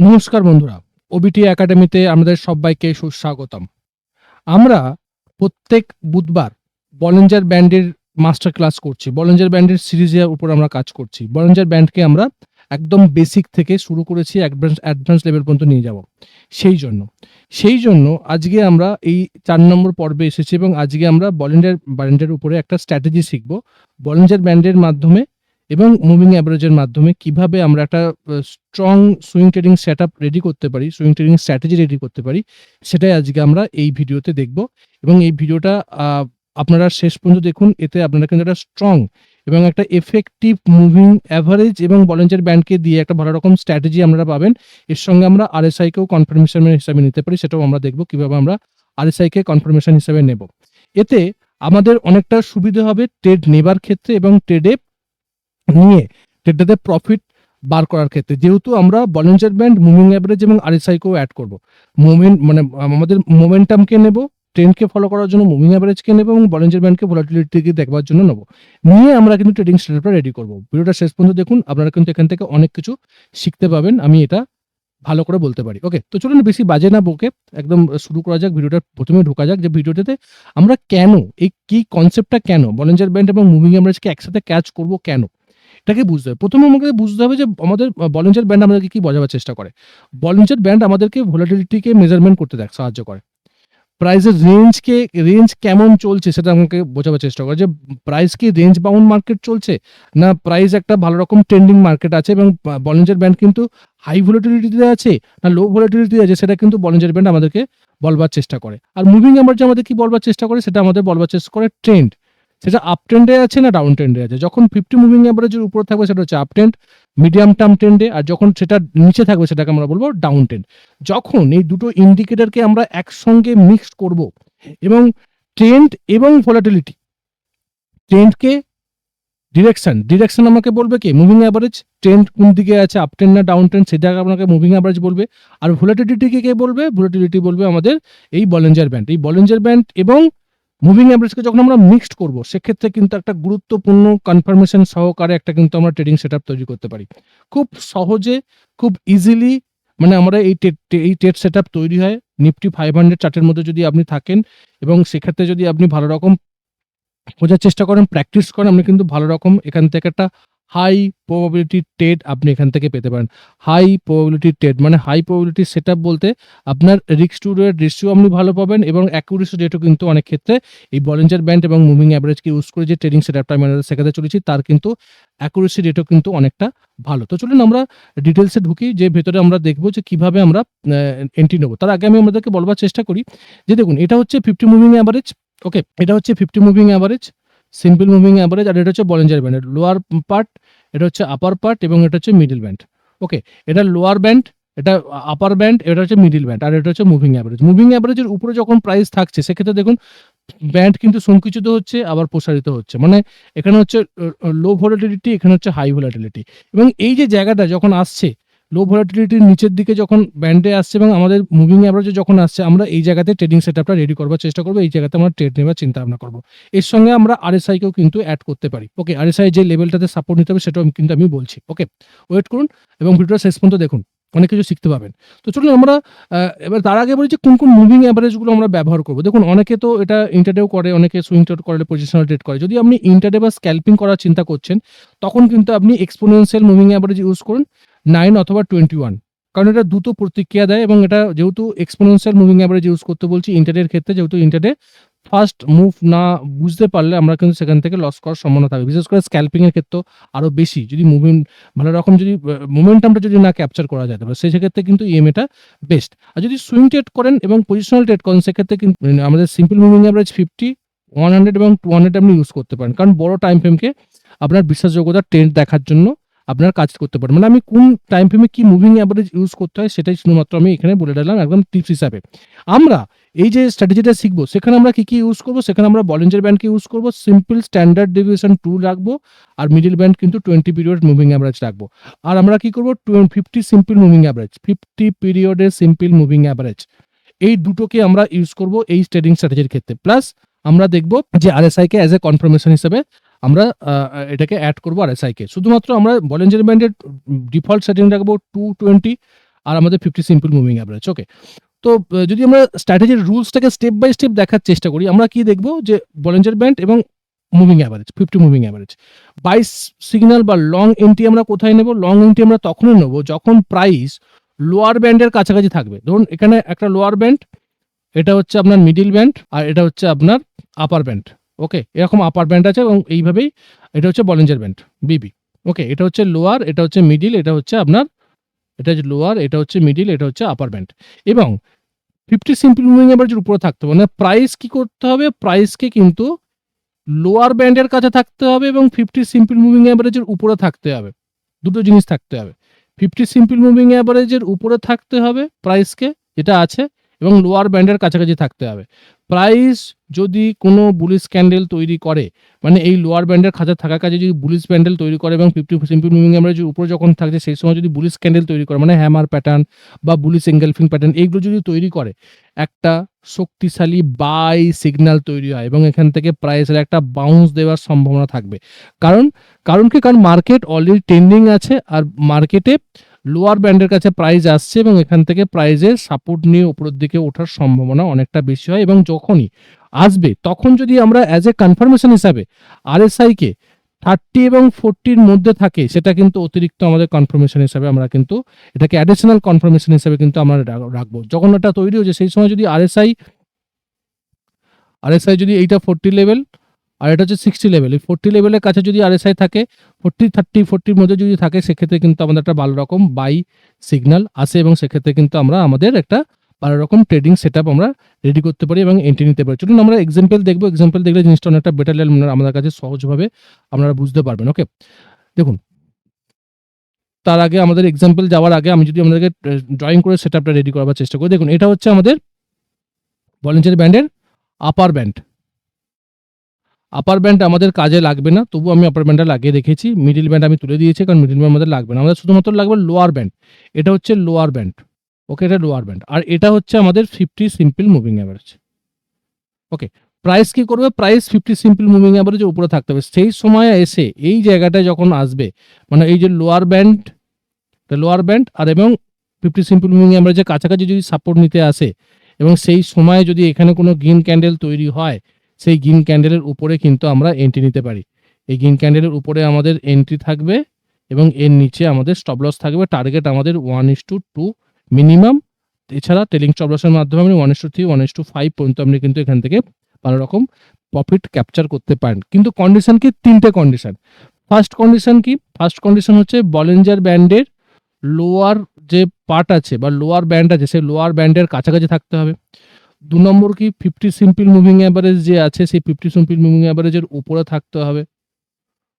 নমস্কার বন্ধুরা ওবিটি একাডেমিতে আমাদের সবাইকে সুস্বাগতম। আমরা প্রত্যেক বুধবার বলেঞ্জার ব্যান্ডের মাস্টার ক্লাস করছি। বলেঞ্জার ব্যান্ডের সিরিজের উপর আমরা কাজ করছি। বলেঞ্জার ব্যান্ডকে আমরা একদম বেসিক থেকে শুরু করেছি অ্যাডভান্স অ্যাডভান্স লেভেল পর্যন্ত নিয়ে যাব। সেই জন্য সেই জন্য আজকে আমরা এই চার নম্বর পর্বে এসেছি এবং আজকে আমরা বলেঞ্জার ব্যান্ডের উপরে একটা স্ট্র্যাটেজি শিখব। বলেঞ্জার ব্যান্ডের মাধ্যমে এবং মুভিং অ্যাভারেজের মাধ্যমে কীভাবে আমরা একটা strong swing trading set ready করতে পারি সুইং ট্রেডিং স্ট্র্যাটেজি রেডি করতে পারি, সেটাই আজকে আমরা এই ভিডিওতে দেখব। এবং এই ভিডিওটা আপনারা শেষ পর্যন্ত দেখুন, এতে আপনারা কিন্তু একটা স্ট্রং এবং একটা এফেক্টিভ মুভিং অ্যাভারেজ এবং বলেঞ্জার ব্যান্ডকে দিয়ে একটা ভালো রকম স্ট্র্যাটেজি আপনারা পাবেন। এর সঙ্গে আমরা আরএসআইকেও কনফার্মেশন হিসাবে নিতে পারি, সেটাও আমরা দেখব কীভাবে আমরা আরএসআইকে কনফার্মেশন হিসাবে নেব। এতে আমাদের অনেকটা সুবিধা হবে ট্রেড নেবার ক্ষেত্রে এবং ট্রেডে নিয়ে ট্রেডটাতে প্রফিট বার করার ক্ষেত্রে। যেহেতু আমরা বলেঞ্জার ব্যান্ড মুভিং অ্যাভারেজ এবং আরএসআইকেও অ্যাড করব। মুভমেন্ট মানে আমাদের মোমেন্টামকে নেব ট্রেন্ডকে ফলো করার জন্য মুভিং অ্যাভারেজকে নেব এবং বলেঞ্জার ব্যান্ডকে ভোলাটিলিটিকে দেখবার জন্য নেব। নিয়ে আমরা কিন্তু ট্রেডিং স্ট্র্যাটেজিটা রেডি করব। ভিডিওটা শেষ পর্যন্ত দেখুন, আপনারা কিন্তু এখান থেকে অনেক কিছু শিখতে পাবেন। আমি এটা ভালো করে বলতে পারি। ওকে তো চলুন বেশি বাজে না বকে, একদম শুরু করা যাক, ভিডিওটা প্রথমে ঢোকা যাক যে ভিডিওটাতে আমরা কেন, এই কি কনসেপ্টটা কেন বলেঞ্জার ব্যান্ড এবং মুভিং অ্যাভারেজকে একসাথে ক্যাচ করব কেন? এটাকে বুঝতে হবে। প্রথমে আমাকে বুঝতে হবে যে আমাদের বলেঞ্জার ব্যান্ড আমাদেরকে কি বোঝাবার চেষ্টা করে। বলেঞ্জার ব্যান্ড আমাদেরকে ভোলাটিলিটিকে মেজারমেন্ট করতে দেখ, সাহায্য করে। প্রাইসের রেঞ্জকে রেঞ্জ কেমন চলছে সেটা আমাকে বোঝাবার চেষ্টা করে যে প্রাইস কি রেঞ্জ বাউন্ড মার্কেট চলছে না প্রাইস একটা ভালো রকম ট্রেন্ডিং মার্কেট আছে এবং বলেঞ্জার ব্যান্ড কিন্তু হাই ভোলাটিলিটিতে আছে না লো ভোলাটিলিটি আছে সেটা কিন্তু বলেঞ্জার ব্যান্ড আমাদেরকে বলবার চেষ্টা করে। আর মুভিং অ্যাভারেজ আমাদের কি বলবার চেষ্টা করে? সেটা আমাদের বলবার চেষ্টা করে ট্রেন্ড সেটা আপ ট্রেন্ডে আছে না ডাউন ট্রেন্ডে আছে? যখন ফিফটি মুভিং অ্যাভারেজের উপরে থাকবে, সেটা হচ্ছে আপ ট্রেন্ড মিডিয়াম টার্ম ট্রেন্ডে আর যখন সেটা নিচে থাকবে, সেটাকে আমরা বলব ডাউন ট্রেন্ড যখন এই দুটো ইন্ডিকেটারকে আমরা একসঙ্গে মিক্সড করব, এবং ট্রেন্ড এবং ভোলাটিলিটি ট্রেন্ডকে ডিরেকশন ডিরেকশন আমাকে বলবে কি? মুভিং অ্যাভারেজ ট্রেন্ড কোন দিকে আছে আপ ট্রেন্ড না ডাউন ট্রেন্ড সেটা আপনাকে মুভিং অ্যাভারেজ বলবে। আর ভোলাটিলিটিকে কে বলবে? ভোলাটিলিটি বলবে আমাদের এই বলেঞ্জার ব্যান্ড এই বলেঞ্জার ব্যান্ড এবং মুভিং অ্যাভারেজকে যখন আমরা মিক্সড করব, সেক্ষেত্রে কিন্তু একটা গুরুত্বপূর্ণ কনফার্মেশন সহকারে একটা কিন্তু আমরা ট্রেডিং সেট তৈরি করতে পারি। খুব সহজে, খুব ইজিলি মানে আমরা এই এই টেট সেট তৈরি হয়। নিফটি ফাইভ হান্ড্রেড চার্টের মধ্যে যদি আপনি থাকেন এবং সেক্ষেত্রে যদি আপনি ভালো রকম বোঝার চেষ্টা করেন প্র্যাকটিস করেন, আপনি কিন্তু ভালো রকম এখান থেকে একটা হাই প্রবাবিলিটি ট্রেড আপনি এখান থেকে পেতে পারেন। হাই প্রবাবিলিটি ট্রেড মানে হাই প্রবাবিলিটি সেট বলতে আপনার রিক্স টু রেট রেশিও আপনি ভালো পাবেন এবং অ্যাকুরেসি রেটও কিন্তু অনেক ক্ষেত্রে এই বলেঞ্জার ব্যান্ড এবং মুভিং অ্যাভারেজকে ইউজ করে যে ট্রেডিং সেট আপটা আমি শেখাতে চলেছি, তার কিন্তু অ্যাকুরেসি রেটও কিন্তু অনেকটা ভালো। তো চলুন আমরা ডিটেলসে ঢুকি, যে ভেতরে আমরা দেখব যে কীভাবে আমরা এন্ট্রি নেব। তার আগে আমি আমাদেরকে বলবার চেষ্টা করি যে দেখুন, এটা হচ্ছে ফিফটি মুভিং অ্যাভারেজ ওকে এটা হচ্ছে fifty moving average simple moving average আর এটা হচ্ছে বলেঞ্জার ব্যান্ড। লোয়ার পার্ট, এটা হচ্ছে আপার পার্ট এবং এটা হচ্ছে মিডিল ব্যান্ড। ওকে, এটা লোয়ার ব্যান্ড, এটা আপার ব্যান্ড, এটা হচ্ছে মিডিল ব্যান্ড আর এটা হচ্ছে মুভিং অ্যাভারেজ। মুভিং অ্যাভারেজের উপরে যখন প্রাইস থাকছে, সেক্ষেত্রে দেখুন, ব্যান্ড কিন্তু সংকুচিত হচ্ছে, আবার প্রসারিত হচ্ছে। মানে এখানে হচ্ছে লো ভোলাটিলিটি, এখানে হচ্ছে হাই ভোলাটিলিটি। এবং এই যে জায়গাটা যখন আসছে লো ভোলাটিলিটির নিচের দিকে যখন ব্যান্ডে আসছে এবং আমাদের মুভিং অ্যাভারেজে যখন আসছে, আমরা এই জায়গাতে ট্রেডিং সেট আপটা রেডি করবার চেষ্টা করব, এই জায়গাতে আমরা ট্রেড নেওয়ার চিন্তা ভাবনা করব। এর সঙ্গে আমরা আরএসআইকেও কিন্তু অ্যাড করতে পারি। ওকে আরএসআই যে লেভেলটাতে সাপোর্ট নিতে হবে, সেটাও কিন্তু আমি বলছি। ওকে ওয়েট করুন এবং ভিডিওটা শেষ পর্যন্ত দেখুন। অনেক কিছু শিখতে পাবেন। তো চলুন আমরা এবার তার আগে বলি যে কোন কোন মুভিং অ্যাভারেজগুলো আমরা ব্যবহার করব। দেখুন, অনেকে তো এটা ইন্টারডেও করে, অনেকে সুইং ট্রেড করে পজিশনাল ট্রেড করে। যদি আপনি ইন্টারডে বা স্ক্যাল্পিং করার চিন্তা করছেন, তখন কিন্তু আপনি এক্সপোনেনশিয়াল মুভিং অ্যাভারেজ ইউজ করুন। নাইন অথবা টোয়েন্টি ওয়ান কারণ এটা দ্রুত প্রতিক্রিয়া দেয় এবং এটা যেহেতু এক্সপোনেনশিয়াল মুভিং অ্যাভারেজ ইউজ করতে বলছি ইন্টারডের ক্ষেত্রে, যেহেতু ইন্টারডে ফার্স্ট মুভ না বুঝতে পারলে আমরা কিন্তু সেখান থেকে লস করার সম্ভাবনা থাকবে বিশেষ করে স্ক্যাল্পিং এর ক্ষেত্রে আরও বেশি। যদি মুভিং ভালো রকম যদি মোমেন্টামটা যদি না ক্যাপচার করা যায় তবে সেই সেক্ষেত্রে কিন্তু ইএমএটা বেস্ট আর যদি সুইং ট্রেড করেন এবং পজিশনাল ট্রেড করেন, সেক্ষেত্রে কিন্তু মানে আমাদের simple moving average fifty one hundred এবং টু হান্ড্রেড আপনি ইউজ করতে পারেন। কারণ বড় টাইম ফ্রেমকে আপনার বিশ্বাসযোগ্যতা ট্রেন্ড দেখার জন্য আপনার কাজ করতে পারেন। মানে আমি কোন টাইম ফ্রেমে কি মুভিং অ্যাভারেজ ইউজ করতে হয় সেটাই শুধুমাত্র আমি এখানে বলে দিলাম একদম টিপস হিসাবে। আমরা এই যে স্ট্র্যাটেজিটা শিখব, সেখানে আমরা কী কী ইউজ করব? সেখানে আমরা বলেঞ্জার ব্যান্ডকে ইউজ করব সিম্পল স্ট্যান্ডার্ড ডেভিয়েশন টু রাখব, আর মিডিল ব্যান্ড কিন্তু টোয়েন্টি পিরিয়ড মুভিং অ্যাভারেজ রাখব। আর আমরা কী করব? Fifty simple moving average fifty পিরিয়ডের সিম্পল মুভিং অ্যাভারেজ এই দুটোকে আমরা ইউজ করব এই ট্রেডিং স্ট্র্যাটেজির ক্ষেত্রে। প্লাস আমরা দেখব যে আরএসআই কে অ্যাজ এ কনফার্মেশন হিসেবে আমরা এটাকে অ্যাড করব আর কে। শুধুমাত্র আমরা বলেঞ্জার ব্যান্ডের ডিফল্ট সেটিং রাখব টু টোয়েন্টি আর আমাদের fifty simple moving average okay তো যদি আমরা স্ট্র্যাটেজির রুলসটাকে স্টেপ বাই স্টেপ দেখার চেষ্টা করি, আমরা কি দেখব যে বলেঞ্জার ব্যান্ড এবং moving average fifty moving average buys signal বা লং এন্ট্রি আমরা কোথায় নেব? লং এন্ট্রি আমরা তখনই নেব যখন প্রাইস লোয়ার ব্যান্ডের কাছাকাছি থাকবে। ধরুন, এখানে একটা লোয়ার ব্যান্ড এটা হচ্ছে আপনার মিডিল ব্যান্ড আর এটা হচ্ছে আপনার আপার ব্যান্ড ওকে এরকম আপার ব্যান্ড আছে এবং এইভাবেই এটা হচ্ছে বলেঞ্জার ব্যান্ড বিবি ওকে এটা হচ্ছে লোয়ার এটা হচ্ছে মিডিল এটা হচ্ছে আপনার, এটা হচ্ছে লোয়ার এটা হচ্ছে মিডিল এটা হচ্ছে আপার ব্যান্ড এবং ফিফটি সিম্পল মুভিং অ্যাভারেজের উপরে থাকতে হবে মানে প্রাইস কি করতে হবে? প্রাইসকে কিন্তু লোয়ার ব্যান্ডের কাছে থাকতে হবে এবং ফিফটি সিম্পল মুভিং অ্যাভারেজের উপরে থাকতে হবে। দুটো জিনিস থাকতে হবে। ফিফটি সিম্পল মুভিং অ্যাভারেজের উপরে থাকতে হবে প্রাইসকে যেটা আছে এবং লোয়ার ব্যান্ডের কাছাকাছি থাকতে হবে। প্রাইস যদি কোনো বুলিশ ক্যান্ডেল তৈরি করে মানে এই লোয়ার ব্যান্ডের কাছে থাকার কাছে যদি বুলিশ ব্যান্ডেল তৈরি করে এবং ফিফটি সিম্পল মুভিং অ্যাভারেজের উপরে যখন থাকছে সেই সময় যদি বুলিশ ক্যান্ডেল তৈরি করে মানে হ্যামার প্যাটার্ন বা বুলিশ এঙ্গেলফিং প্যাটার্ন, এইগুলো যদি তৈরি করে, একটা শক্তিশালী বাই সিগন্যাল তৈরি হয় এবং এখান থেকে প্রাইসের একটা বাউন্স দেওয়ার সম্ভাবনা থাকবে। কারণ কারণ কি? কারণ মার্কেট অলরেডি ট্রেন্ডিং আছে আর মার্কেটে লোয়ার ব্যান্ডের কাছে প্রাইস আসছে এবং এখান থেকে প্রাইজের সাপোর্ট নিয়ে উপরের দিকে ওঠার সম্ভাবনা অনেকটা বেশি হয় এবং যখনই আসবে, তখন যদি আমরা অ্যাজ এ কনফার্মেশন হিসাবে আরএসআই কে থার্টি এবং ফোরটির মধ্যে থাকে, সেটা কিন্তু অতিরিক্ত আমাদের কনফার্মেশন হিসাবে আমরা কিন্তু এটাকে অ্যাডিশনাল কনফার্মেশন হিসাবে কিন্তু আমরা রাখব। যখন এটা তৈরি হচ্ছে সেই সময় যদি আরএসআই আরএসআই যদি এইটা ফোরটি লেভেল আর এটা হচ্ছে সিক্সটি লেভেল এই ফোরটি লেভেলের কাছে যদি আরএসআই থাকে ফোরটি থার্টি ফোরটির মধ্যে যদি থাকে, সেক্ষেত্রে কিন্তু আমাদের একটা ভালো রকম বাই সিগন্যাল আসে এবং সেক্ষেত্রে কিন্তু আমরা আমাদের একটা ভালো রকম ট্রেডিং সেট আমরা রেডি করতে পারি এবং এন্ট্রি নিতে পারি। চলুন আমরা এক্সাম্পল দেখব। এক্সাম্পল দেখলে জিনিসটা অনেকটা বেটার আমাদের কাছে সহজভাবে আপনারা বুঝতে পারবেন ওকে দেখুন, তার আগে আমাদের এক্সাম্পল যাওয়ার আগে আমি যদি আমাদেরকে ড্রয়িং করে সেট রেডি করার চেষ্টা করি। দেখুন, এটা হচ্ছে আমাদের ভলেন্টারি ব্যান্ডের আপার ব্যান্ড আপার ব্যান্ড আমাদের কাজে লাগবে না তবু আমি আপার ব্যান্ডটা লাগিয়ে রেখেছি। মিডিল ব্যান্ড আমি তুলে দিয়েছি, কারণ মিডিল ব্যান্ড আমাদের লাগবে না। আমাদের শুধুমাত্র লাগবে লোয়ার ব্যান্ড এটা হচ্ছে লোয়ার ব্যান্ড ওকে এটা লোয়ার ব্যান্ড আর এটা হচ্ছে আমাদের fifty simple moving average okay price কি করবে? প্রাইস ফিফটি সিম্পল মুভিং অ্যাভারেজের উপরে থাকতে হবে। সেই সময় এসে এই জায়গাটায় যখন আসবে মানে এই যে লোয়ার ব্যান্ড লোয়ার ব্যান্ড আর এবং ফিফটি সিম্পল মুভিং অ্যাভারেজের কাছাকাছি যদি সাপোর্ট নিতে আসে, এবং সেই সময় যদি এখানে কোনো গ্রিন ক্যান্ডেল তৈরি হয় সেই গ্রিন ক্যান্ডেলের উপরে কিন্তু আমরা এন্ট্রি নিতে পারি। এই গ্রিন ক্যান্ডেলের উপরে আমাদের এন্ট্রি থাকবে এবং এর নিচে আমাদের স্টপ লস থাকবে। টার্গেট আমাদের one is to two minimum এছাড়া টেলিং স্টপ লসের মাধ্যমে আপনি one is to three one is to five পর্যন্ত আপনি কিন্তু এখান থেকে ভালো রকম প্রফিট ক্যাপচার করতে পারেন। কিন্তু কন্ডিশন কি? তিনটে কন্ডিশন ফার্স্ট কন্ডিশন কি? ফার্স্ট কন্ডিশন হচ্ছে বলেঞ্জার ব্যান্ডের লোয়ার যে পার্ট আছে বা লোয়ার ব্যান্ড আছে, সেই লোয়ার ব্যান্ডের কাছাকাছি থাকতে হবে। দু নম্বর কি ফিফটি সিম্পল মুভিং অ্যাভারেজ যে আছে, সেই ফিফটি সিম্পল মুভিং অ্যাভারেজের উপরে থাকতে হবে।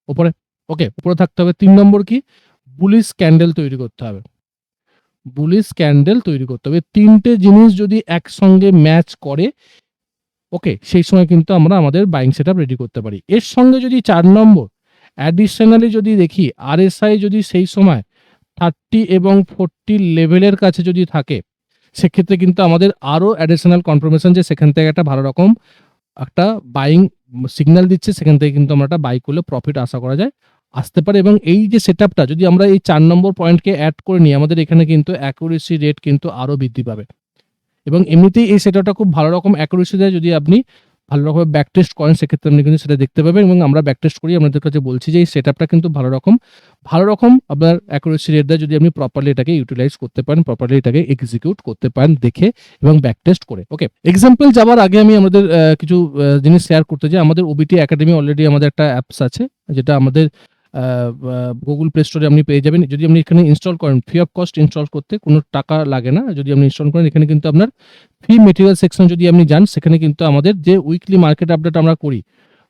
উপরে ওকে উপরে থাকতে হবে। তিন নম্বর কি? বুলিশ ক্যান্ডেল তৈরি করতে হবে। বুলিশ ক্যান্ডেল তৈরি করতে হবে। তিনটে জিনিস যদি একসঙ্গে ম্যাচ করে ওকে সেই সময় কিন্তু আমরা আমাদের বাইং সেট আপ রেডি করতে পারি। এর সঙ্গে যদি চার নম্বর অ্যাডিশনালি যদি দেখি আরএসআই যদি সেই সময় থার্টি এবং ফোরটি লেভেলের কাছে যদি থাকে সেক্ষেত্রে কিন্তু আমাদের আরও অ্যাডিশনাল কনফার্মেশন যে সেখান থেকে একটা ভালো রকম একটা বাইং সিগন্যাল দিচ্ছে, সেখান থেকে কিন্তু আমরা একটা বাই করলে প্রফিট আশা করা যায়, আসতে পারে। এবং এই যে সেট যদি আমরা এই চার নম্বর পয়েন্টকে অ্যাড করে নিই, আমাদের এখানে কিন্তু অ্যাকুরেসি রেট কিন্তু আরও বৃদ্ধি পাবে। এবং এমনিতেই এই সেটআপটা খুব ভালো রকম অ্যাকুরেসি দেয় যদি আপনি ভালো রকম ব্যাক টেস্ট করেন, সেক্ষেত্রে আপনি কিন্তু সেটা দেখতে পাবেন এবং আমরা ব্যাক টেস্ট করি। আপনাদের কাছে বলছি যে এই সেটআপটা কিন্তু ভালো রকম ভালো রকম আপনার অ্যাকুরেসি রেট দেয় যদি আপনি প্রপারলি এটাকে ইউটিলাইজ করতে পারেন প্রপারলি এটাকে এক্সিকিউট করতে পারেন, দেখে এবং ব্যাক টেস্ট করে। ওকে এক্সাম্পল যাওয়ার আগে আমি আমাদের কিছু জিনিস শেয়ার করতে চাই। আমাদের ওবিটি একাডেমি অলরেডি আমাদের একটা অ্যাপস আছে, যেটা আমাদের গুগল প্লে স্টোরে আপনি পেয়ে যাবেন। যদি আপনি এখানে ইনস্টল করেন ফ্রি অফ কস্ট ইনস্টল করতে কোনো টাকা লাগে না। যদি আপনি ইনস্টল করেন, এখানে কিন্তু আপনার ফ্রি মেটেরিয়াল সেকশন যদি আপনি যান, সেখানে কিন্তু আমাদের যে উইকলি মার্কেট আপডেট আমরা করি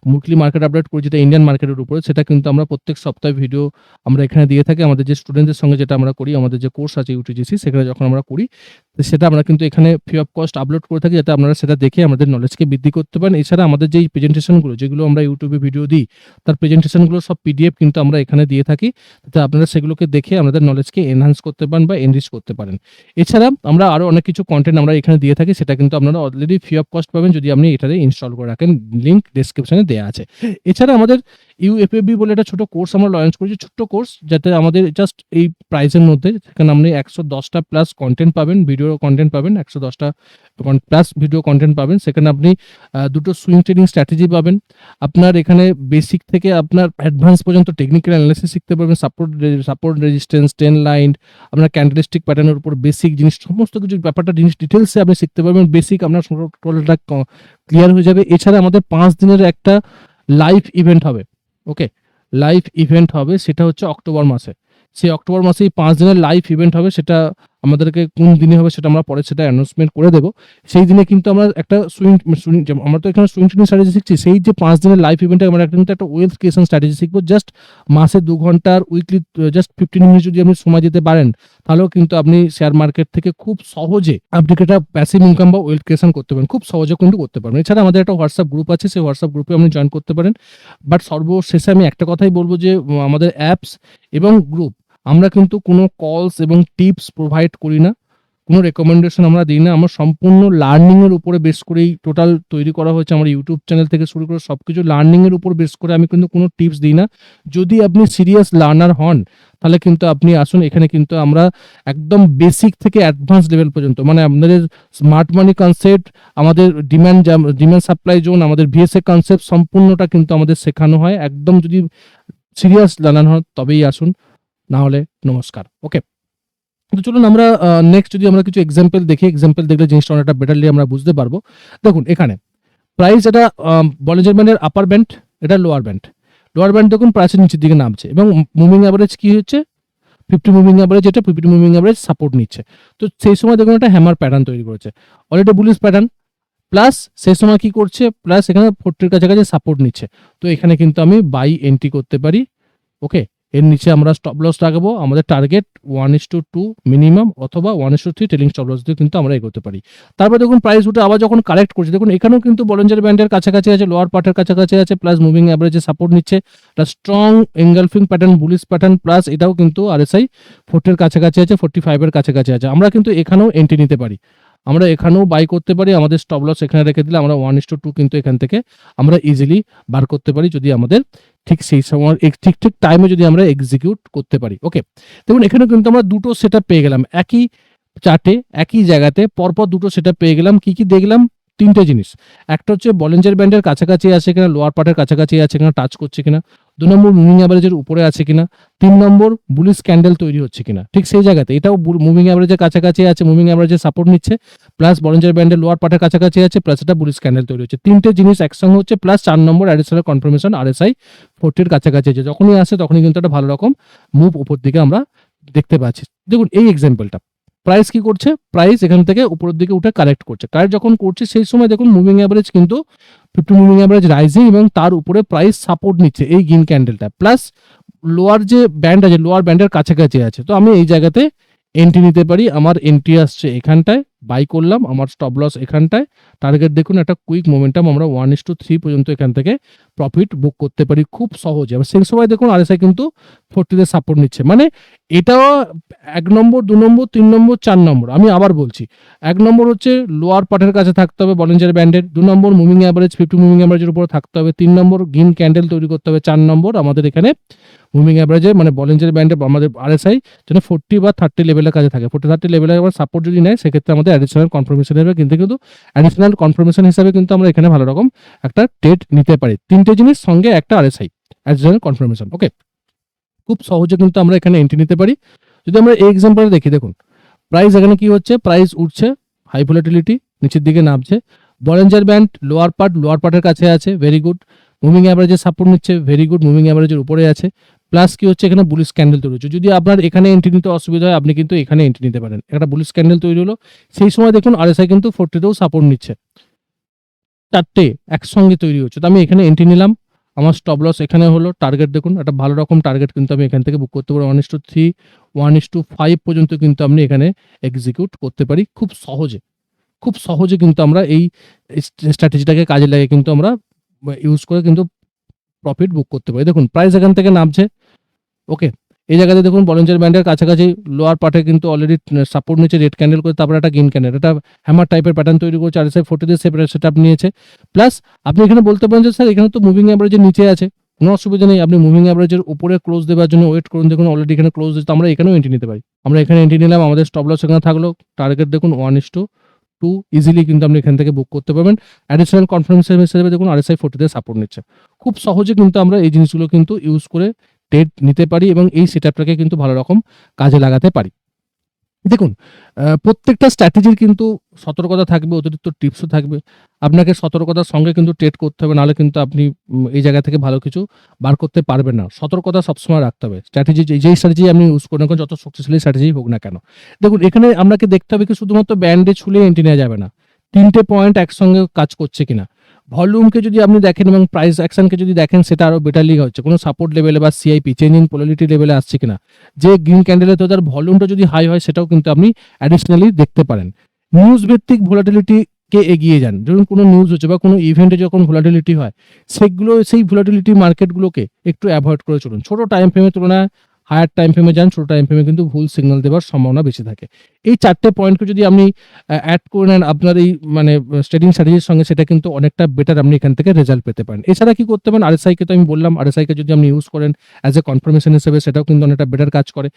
উইকলি মার্কেট আপডেট করি, যেটা ইন্ডিয়ান মার্কেটের উপরে, সেটা কিন্তু আমরা প্রত্যেক সপ্তাহে ভিডিও আমরা এখানে দিয়ে থাকি। আমাদের যে স্টুডেন্টদের সঙ্গে যেটা আমরা করি, আমাদের যে কোর্স আছে ইউটিজিসি সেখানে যখন আমরা করি সেটা আমরা কিন্তু এখানে ফ্রি অফ কস্ট আপলোড করে থাকি যাতে আপনারা সেটা দেখে আমাদের নলেজকে বৃদ্ধি করতে পারেন। এছাড়া আমাদের যেই প্রেজেন্টেশনগুলো যেগুলো আমরা ইউটিউবে ভিডিও দিই, তার প্রেজেন্টেশনগুলো সব পিডিএফ কিন্তু আমরা এখানে দিয়ে থাকি। যাতে আপনারা সেগুলোকে দেখে আমাদের নলেজকে এনহান্স করতে পারেন বা এনরিচ করতে পারেন। এছাড়া আমরা আরও অনেক কিছু কন্টেন্ট আমরা এখানে দিয়ে থাকি, সেটা কিন্তু আপনারা অলরেডি ফ্রি অফ কস্ট পাবেন যদি আপনি এটাতে ইনস্টল করে রাখেন। লিঙ্ক ডেসক্রিপশনে দেওয়া আছে। এছাড়া আমাদের ইউএফএবি বলে একটা ছোট কোর্স আমরা লঞ্চ করেছি, ছোট্ট কোর্স যাতে আমাদের জাস্ট এই প্রাইসের মধ্যে সেখানে আপনি একশো দশটা প্লাস কন্টেন্ট পাবেন ভিডিও কন্টেন্ট পাবেন, একশো দশটা প্লাস ভিডিও কন্টেন্ট পাবেন। সেখানে আপনি দুটো সুইং ট্রেডিং স্ট্র্যাটেজি পাবেন। আপনার এখানে বেসিক থেকে আপনার অ্যাডভান্স পর্যন্ত টেকনিক্যাল অ্যানালিসিস শিখতে পারবেন support support resistance trend line আপনার ক্যান্ডেলিস্টিক প্যাটার্নের উপর বেসিক জিনিস, সমস্ত কিছু, ব্যাপারটা জিনিস ডিটেলসে আপনি শিখতে পারবেন। বেসিক আপনার টোটালটা ক্লিয়ার হয়ে যাবে। এছাড়া আমাদের পাঁচ দিনের একটা লাইভ ইভেন্ট হবে ওকে লাইভ ইভেন্ট হবে, সেটা হচ্ছে অক্টোবর মাসে। সেই অক্টোবর মাসেই পাঁচ দিনের লাইভ ইভেন্ট হবে, সেটা আমাদেরকে কোন দিনে হবে সেটা আমরা পরে সেটা অ্যানাউন্সমেন্ট করে দেবো। সেই দিনে কিন্তু আমরা একটা সুইং সুইং আমরা তো এখানে সুইং ট্রেনিং স্ট্র্যাটেজি শিখছি। সেই যে পাঁচ দিনের লাইফ ইভেন্টে আমরা একটা কিন্তু একটা ওয়েলথ ক্রিয়েশন স্ট্র্যাটেজি শিখব। জাস্ট মাসে দু ঘণ্টার উইকলি জাস্ট ফিফটিন মিনিট যদি আপনি সময় দিতে পারেন, তাহলেও কিন্তু আপনি শেয়ার মার্কেট থেকে খুব সহজে আপনি একটা প্যাসিভ ইনকাম বা ওয়েলথ ক্রিয়েশন করতে পারেন। খুব সহজে কিন্তু করতে পারবেন। এছাড়া আমাদের একটা হোয়াটসঅ্যাপ গ্রুপ আছে। সেই হোয়াটসঅ্যাপ গ্রুপে আপনি জয়েন করতে পারেন। বাট সর্বশেষে আমি একটা কথাই বলব যে আমাদের অ্যাপস এবং গ্রুপ আমরা কিন্তু কোনো কলস এবং টিপস প্রোভাইড করি না। কোনো রেকমেন্ডেশন আমরা দিই না। আমার সম্পূর্ণ লার্নিংয়ের উপরে বেস করেই টোটাল তৈরি করা হয়েছে। আমার ইউটিউব চ্যানেল থেকে শুরু করে সব কিছু লার্নিংয়ের উপর বেস করে আমি কিন্তু কোনো টিপস দিই না। যদি আপনি সিরিয়াস লার্নার হন, তাহলে কিন্তু আপনি আসুন, এখানে কিন্তু আমরা একদম বেসিক থেকে অ্যাডভান্স লেভেল পর্যন্ত মানে আমাদের স্মার্ট মানি কনসেপ্ট আমাদের ডিমান্ড ডিমান্ড সাপ্লাই জোন আমাদের ভিএসএ কনসেপ্ট সম্পূর্ণটা কিন্তু আমাদের শেখানো হয়। একদম যদি সিরিয়াস লার্নার হন, তবেই আসুন। না হলে নমস্কার ওকে তো চলুন আমরা নেক্সট যদি আমরা কিছু এক্সাম্পল দেখি এক্সাম্পল দেখলে জিনিসটা অনেকটা বেটারলি আমরা বুঝতে পারব। দেখুন, এখানে প্রাইস এটা বলেজের ব্যান্ডের আপার ব্যান্ড এটা লোয়ার ব্যান্ড লোয়ার ব্যান্ড দেখুন প্রাইসের নিচের দিকে নামছে এবং মুভিং অ্যাভারেজ কি হচ্ছে? ফিফটি মুভিং অ্যাভারেজ এটা ফিফটি মুভিং অ্যাভারেজ সাপোর্ট নিচ্ছে। তো সেই সময় দেখুন একটা হ্যামার প্যাটার্ন তৈরি করেছে। অলরেডি বুলিশ প্যাটার্ন প্লাস সেই সময় কি করছে? প্লাস এখানে ফোর্টির কাছাকাছি সাপোর্ট নিচ্ছে। তো এখানে কিন্তু আমি বাই এন্ট্রি করতে পারি ওকে এর নিচে আমরা স্টপ লস রাখব। আমাদের target one is to two minimum অথবা one is to three trailing stop loss দিয়ে কিন্তু আমরা এগোতে পারি। তারপর দেখুন প্রাইস উঠে আবার যখন কারেক্ট করছে, দেখুন এখানেও কিন্তু বলেঞ্জার ব্যান্ডের কাছাকাছি আছে লোয়ার পার্টের কাছাকাছি আছে প্লাস মুভিং অ্যাভারেজে সাপোর্ট নিচ্ছে plus strong engulfing pattern bullish pattern plus এটাও কিন্তু আর আরএসআই ফোর্টের কাছাকাছি আছে ফোর্টি ফাইভের কাছাকাছি আছে। আমরা কিন্তু এখানেও এন্ট্রি নিতে পারি। আমরা এখানেও বাই করতে পারি, আমাদের স্টপ লস এখানে রেখে দিলে আমরা ওয়ান ইস টু টু কিন্তু এখান থেকে আমরা ইজিলি বার করতে পারি যদি আমাদের ঠিক সেই সময় ঠিক ঠিক টাইমে যদি আমরা এক্সিকিউট করতে পারি। ওকে দেখুন, এখানে কিন্তু আমরা দুটো সেট পেয়ে গেলাম। একই চার্টে একই জায়গাতে পরপর দুটো সেট পেয়ে গেলাম। কি কি দেখলাম? তিনটে জিনিস। একটা হচ্ছে বলেঞ্জার ব্যান্ডের কাছাকাছি আছে কিনা লোয়ার পার্টের কাছাকাছি আছে কিনা টাচ করছে কিনা। দু নম্বর মুভিং অ্যাভারেজের উপরে আছে কিনা, তিন নম্বর বুলিশ ক্যান্ডেল তৈরি হচ্ছে কিনা, ঠিক সেই জায়গাতে। এটাও মুভিং অ্যাভারেজের কাছাকাছি আছে মুভিং অ্যাভারেজের সাপোর্ট নিচ্ছে প্লাস বলেঞ্জার ব্যান্ডের লোয়ার পার্টের কাছাকাছি আছে প্লাস এটা বুলিশ ক্যান্ডেল তৈরি হচ্ছে। তিনটে জিনিস একসঙ্গে হচ্ছে প্লাস চার নম্বর অ্যাডিশনাল কনফার্মেশন আর আরএসআই ফোর্টির কাছাকাছি আছে। যখনই আসে তখনই কিন্তু একটা ভালো রকম মুভ উপর দিকে আমরা দেখতে পাচ্ছি। দেখুন, এই এক্সাম্পলটা প্রাইস কি করছে? প্রাইস এখান থেকে উপরের দিকে উঠে কারেক্ট করছে। কারেক্ট যখন করছে, সেই সময় দেখুন মুভিং অ্যাভারেজ কিন্তু ফিফটি মুভিং অ্যাভারেজ রাইজিং এবং তার উপরে প্রাইস সাপোর্ট নিচ্ছে এই গ্রিন ক্যান্ডেলটা প্লাস লোয়ার যে ব্যান্ড আছে লোয়ার ব্যান্ডের কাছাকাছি আছে। তো আমি এই জায়গাতে এন্ট্রি নিতে পারি। আমার এন্ট্রি আসছে এখানটায়। বাই করলাম আমার স্টপ লস এখানটায়। টার্গেট দেখুন, একটা কুইক মোমেন্টাম আমরা ওয়ান ইস টু থ্রি পর্যন্ত এখান থেকে প্রফিট বুক করতে পারি খুব সহজে। আবার সেই সময় দেখুন আরএসআই কিন্তু ফোর্টিতে সাপোর্ট নিচ্ছে। মানে এটাও এক নম্বর, দু নম্বর, তিন নম্বর, চার নম্বর। আমি আবার বলছি, এক নম্বর হচ্ছে লোয়ার পার্টের কাছে থাকতে হবে বলেঞ্জার ব্যান্ডের দু নম্বর মুভিং অ্যাভারেজ ফিফটি মুভিং অ্যাভারেজের উপরে থাকতে হবে, তিন নম্বর গ্রিন ক্যান্ডেল তৈরি করতে হবে, চার নম্বর আমাদের এখানে মুভিং অ্যাভারেজে মানে বলেঞ্জার ব্যান্ডে আমাদের আরএসআই যেন ফোর্টি বা থার্টি লেভেলের কাছে থাকে। ফোর্টি থার্টি লেভেলে আবার সাপোর্ট যদি নেয়, সেক্ষেত্রে আমাদের অ্যাডিশনাল কনফার্মেশন হবে কিন্তু কিন্তু অ্যাডিশনাল কনফার্মেশন হিসাবে কিন্তু আমরা এখানে ভালো রকম একটা ট্রেড নিতে পারি। তিনটে জিনিস সঙ্গে একটা আরএসআই অ্যাডিশনাল কনফার্মেশন ওকে খুব সহজে কিন্তু আমরা এখানে এন্ট্রি নিতে পারি। যদি আমরা এই এক্সাম্পলে দেখি, দেখুন প্রাইস এখানে কি হচ্ছে? প্রাইস উঠছে হাই ভোলাটিলিটি নিচের দিকে নামছে। Bollinger band lower part lower পার্টের কাছে আছে ভেরি গুড মুভিং অ্যাভারেজের সাপোর্ট নিচ্ছে ভেরি গুড মুভিং অ্যাভারেজের উপরে আছে। প্লাস কি হচ্ছে এখানে বুলিশ ক্যান্ডেল তৈরি হচ্ছে। যদি আপনার এখানে এন্ট্রি নিতে অসুবিধা হয়, আপনি কিন্তু এখানে এন্ট্রি নিতে পারেন। একটা বুলিশ ক্যান্ডেল তৈরি হলো। সেই সময় দেখুন আরএসআই কিন্তু ফোর্টিতেও সাপোর্ট নিচ্ছে। চারটে একসঙ্গে তৈরি হচ্ছে। তো আমি এখানে এন্ট্রি নিলাম। আমার স্টপ লস এখানে হলো। টার্গেট দেখুন, একটা ভালো রকম টার্গেট কিন্তু আমি এখান থেকে বুক করতে পারি। One is to three one is to five পর্যন্ত কিন্তু আমি এখানে এক্সিকিউট করতে পারি। খুব সহজে। খুব সহজে কিন্তু আমরা এই স্ট্র্যাটেজিটাকে কাজে লাগিয়ে কিন্তু আমরা ইউজ করে কিন্তু প্রফিট বুক করতে পারি। দেখুন প্রাইস এখান থেকে নামছে। ওকে এই জায়গাতে দেখুন বলেঞ্জার ব্যান্ডের কাছাকাছি লোয়ার পার্টে কিন্তু অলরেডি সাপোর্ট নিচ্ছে রেড ক্যান্ডেল করে, তারপরে একটা গ্রিন ক্যান্ডেল এটা হ্যামার টাইপের প্যাটার্ন তৈরি করছে আর এসে ফোর্টিতে সেট আপ নিয়েছে। প্লাস আপনি এখানে বলতে পারেন যে স্যার এখানে তো মুভিং অ্যাভারেজের নিচে আছে। কোনো অসুবিধা নেই, আপনি মুভিং অ্যাভারেজের উপরে ক্লোজ দেওয়ার জন্য ওয়েট করুন। দেখুন অলরেডি এখানে ক্লোজ দিচ্ছে আমরা এখানেও এন্ট্রি নিতে পারি। আমরা এখানে এন্ট্রি নিলাম, আমাদের স্টপ লস এখানে থাকল। টার্গেট দেখুন one is to two easily কিন্তু আপনি এখান থেকে বুক করতে পারবেন। অ্যাডিশনাল কনফারেন্স হিসেবে দেখুন আর আরএসআই ফোর্টিতে সাপোর্ট নিচ্ছে। খুব সহজে কিন্তু আমরা এই জিনিসগুলো কিন্তু ইউজ করে ট্রেড নিতে পারি এবং এই সেটআপটাকে কিন্তু ভালো রকম কাজে লাগাতে পারি। দেখুন প্রত্যেকটা স্ট্র্যাটেজির কিন্তু সতর্কতা থাকবে অতিরিক্ত টিপসও থাকবে। আপনাকে সতর্কতার সঙ্গে কিন্তু ট্রেড করতে হবে নাহলে কিন্তু আপনি এই জায়গা থেকে ভালো কিছু বার করতে পারবেন না। সতর্কতা সবসময় রাখতে হবে। স্ট্র্যাটেজি যেই স্ট্র্যাটেজি আপনি ইউজ করেন না কেন, যত শক্তিশালী স্ট্র্যাটেজি হোক না কেন। দেখুন এখানে আপনাকে দেখতে হবে কি শুধুমাত্র ব্যান্ডে ছুলে এন্ট্রি নেওয়া যাবে না। তিনটে পয়েন্ট একসঙ্গে কাজ করছে কিনা। ভলিউমকে যদি আপনি দেখেন এবং প্রাইস অ্যাকশনকে যদি দেখেন, সেটা আরও বেটারলি হচ্ছে। কোনো সাপোর্ট লেভেলে বা সিআইপি চেঞ্জ ইন পোলারিটি লেভেলে আসছে কিনা। যে গ্রিন ক্যান্ডেলে তো তার ভলিউমটা যদি হাই হয়, সেটাও কিন্তু আপনি অ্যাডিশনালি দেখতে পারেন। নিউজ ভিত্তিক ভোলাটিলিটি কে এগিয়ে যান। ধরুন কোনো নিউজ হচ্ছে বা কোনো ইভেন্টে যখন ভোলাটিলিটি হয়, সেগুলো, সেই ভোলাটিলিটি মার্কেটগুলোকে একটু অ্যাভয়েড করে চলুন। ছোট টাইম ফ্রেমের তুলনায় হায়ার টাইম ফ্রেমে যান ছোট টাইম ফ্রেমে কিন্তু ভুল সিগন্যাল দেওয়ার সম্ভাবনা বেশি থাকে। এই চারটে পয়েন্টকে যদি আপনি অ্যাড করে নেন, আপনার এই মানে স্ট্রেডিং স্ট্র্যাটেজির সঙ্গে সেটা কিন্তু অনেকটা বেটার আপনি এখান থেকে রেজাল্ট পেতে পারেন। এছাড়া কি করতে পারেন? আরএসআইকে তো আমি বললাম আরএসআইকে যদি আপনি ইউজ করেন অ্যাজ এ কনফার্মেশন হিসেবে, সেটাও কিন্তু অনেকটা বেটার কাজ করে।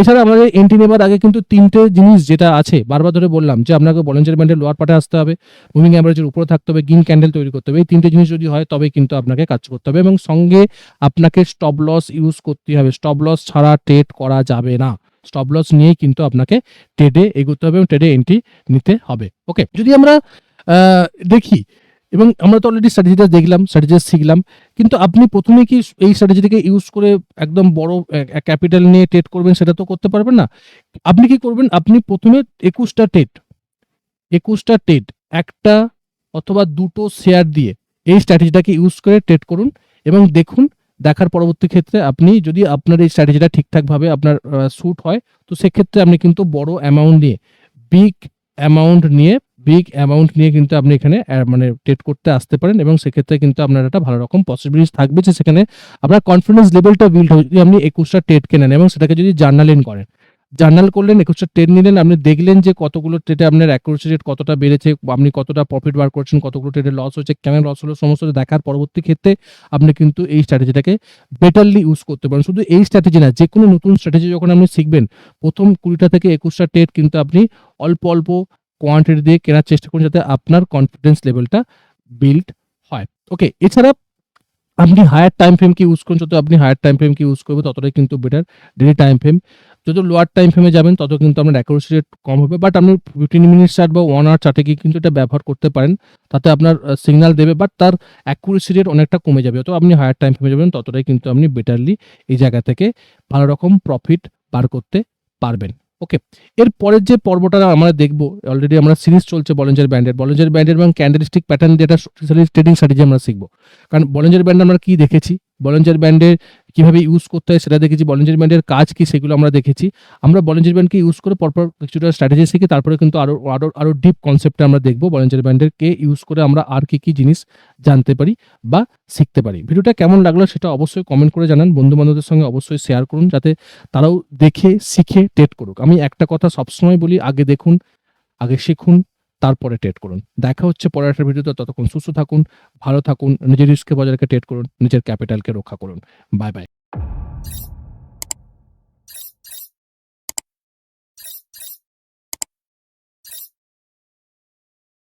এছাড়া আমাদের এন্ট্রি নেবার আগে কিন্তু তিনটে জিনিস যেটা আছে, বারবার ধরে বললাম যে আপনাকে বলেঞ্জার ব্যান্ডের লোয়ার পার্টে আসতে হবে মুভিং অ্যাভারেজের উপরে থাকতে হবে গ্রিন ক্যান্ডেল তৈরি করতে হবে। এই তিনটে জিনিস যদি হয় তবে কিন্তু আপনাকে কাজ করতে হবে এবং সঙ্গে আপনাকে স্টপ লস ইউজ করতে হবে। স্টপ লস ছাড়া ট্রেড করা যাবে না। স্টপ লস নিয়েই কিন্তু আপনাকে ট্রেডে এগোতে হবে এবং ট্রেডে এন্ট্রি নিতে হবে। ওকে যদি আমরা দেখি, এবং আমরা তো অলরেডি স্ট্র্যাটেজিটা দেখলাম স্ট্র্যাটেজি শিখলাম, কিন্তু আপনি প্রথমে কি এই স্ট্র্যাটেজিটাকে ইউজ করে একদম বড় ক্যাপিটাল নিয়ে ট্রেড করবেন সেটা তো করতে পারবেন না? আপনি কি করবেন, আপনি প্রথমে একুশটা ট্রেড একুশটা ট্রেড একটা অথবা দুটো শেয়ার দিয়ে এই স্ট্র্যাটেজিটাকে ইউজ করে ট্রেড করুন এবং দেখুন দেখার পরবর্তী ক্ষেত্রে আপনি যদি আপনার এই স্ট্র্যাটেজিটা ঠিকঠাকভাবে আপনার স্যুট হয়, তো সেক্ষেত্রে আপনি কিন্তু বড় অ্যামাউন্ট নিয়ে বিগ অ্যামাউন্ট নিয়ে বিগ অ্যামাউন্ট নিয়ে কিন্তু আপনি এখানে মানে ট্রেড করতে আসতে পারেন এবং সেক্ষেত্রে কিন্তু আপনার একটা ভালো রকম পসিবিলিটি থাকবে যে সেখানে আপনার কনফিডেন্স লেভেলটা বিল্ড হবে। যদি আপনি একুশটা ট্রেড কেনেন এবং সেটাকে যদি জার্নালিন করেন জার্নাল করলেন, একুশটা ট্রেড নিলেন, আপনি দেখলেন যে কতগুলো ট্রেডে আপনার অ্যাকুরেসি রেট কতটা বেড়েছে, আপনি কতটা প্রফিট বার করছেন, কতগুলো ট্রেডে লস হচ্ছে কেন লস হলো, সমস্ত দেখার পরবর্তী ক্ষেত্রে আপনি কিন্তু এই স্ট্র্যাটেজিটাকে বেটারলি ইউজ করতে পারেন। শুধু এই স্ট্র্যাটেজি না, যে কোনো নতুন স্ট্র্যাটেজি যখন আপনি শিখবেন, প্রথম কুড়িটা থেকে একুশটা ট্রেড কিন্তু আপনি অল্প অল্প কোয়ান্টিটি দিয়ে কেনার চেষ্টা করুন, যাতে আপনার কনফিডেন্স লেভেলটা বিল্ড হয়। ওকে এছাড়া আপনি হায়ার টাইম ফ্রেমকে ইউজ করুন, যত আপনি হায়ার টাইম ফ্রেমকে ইউজ করবেন, ততটাই কিন্তু বেটার ডেলি টাইম ফ্রেম যত লোয়ার টাইম ফ্রেমে যাবেন, তত কিন্তু আপনার অ্যাকুরেসি রেট কম হবে। বাট আপনি ফিফটিন মিনিট চার্ট বা ওয়ান আওয়ার চার্টে গিয়ে কিন্তু এটা ব্যবহার করতে পারেন। তাতে আপনার সিগন্যাল দেবে বাট তার অ্যাকুরেসি রেট অনেকটা কমে যাবে। তো আপনি হায়ার টাইম ফ্রেমে যাবেন, ততটাই কিন্তু আপনি বেটারলি এই জায়গা থেকে ভালো রকম প্রফিট বার করতে পারবেন। ওকে এর পরের যে পর্বটা আমরা দেখব অলরেডি আমরা সিরিজ চলছে বলেঞ্জার ব্যান্ডের বলেঞ্জার ব্যান্ডের এবং ক্যান্ডেলিস্টিক প্যাটার্ন যেটা ট্রেডিং স্ট্র্যাটেজি আমরা শিখব। কারণ বলেঞ্জার ব্যান্ড আমরা কি দেখেছি? বলেঞ্জার ব্যান্ডের কীভাবে ইউজ করতে হয় সেটা দেখেছি। বলেঞ্জার ব্যান্ডের কাজ কি সেগুলো আমরা দেখেছি। আমরা বলেঞ্জার ব্যান্ডকে ইউজ করে পরপর কিছুটা স্ট্র্যাটেজি শিখি তারপরে কিন্তু আরও আরও আরও ডিপ কনসেপ্টে আমরা দেখব বলেঞ্জার ব্যান্ডের কে ইউজ করে আমরা আর কি কি জিনিস জানতে পারি বা শিখতে পারি। ভিডিওটা কেমন লাগল সেটা অবশ্যই কমেন্ট করে জানান। বন্ধু বান্ধবদের সঙ্গে অবশ্যই শেয়ার করুন যাতে তারাও দেখে, শিখে টেট করুক। আমি একটা কথা সবসময় বলি, আগে দেখুন, আগে শিখুন। তারপরে ট্রেড করুন। দেখা হচ্ছে পরের একটা ভিডিওতে, ততক্ষণ সুস্থ থাকুন, ভালো থাকুন, নিজের রিস্কে বজায় ট্রেড করুন, নিজের ক্যাপিটালকে রক্ষা করুন। Bye bye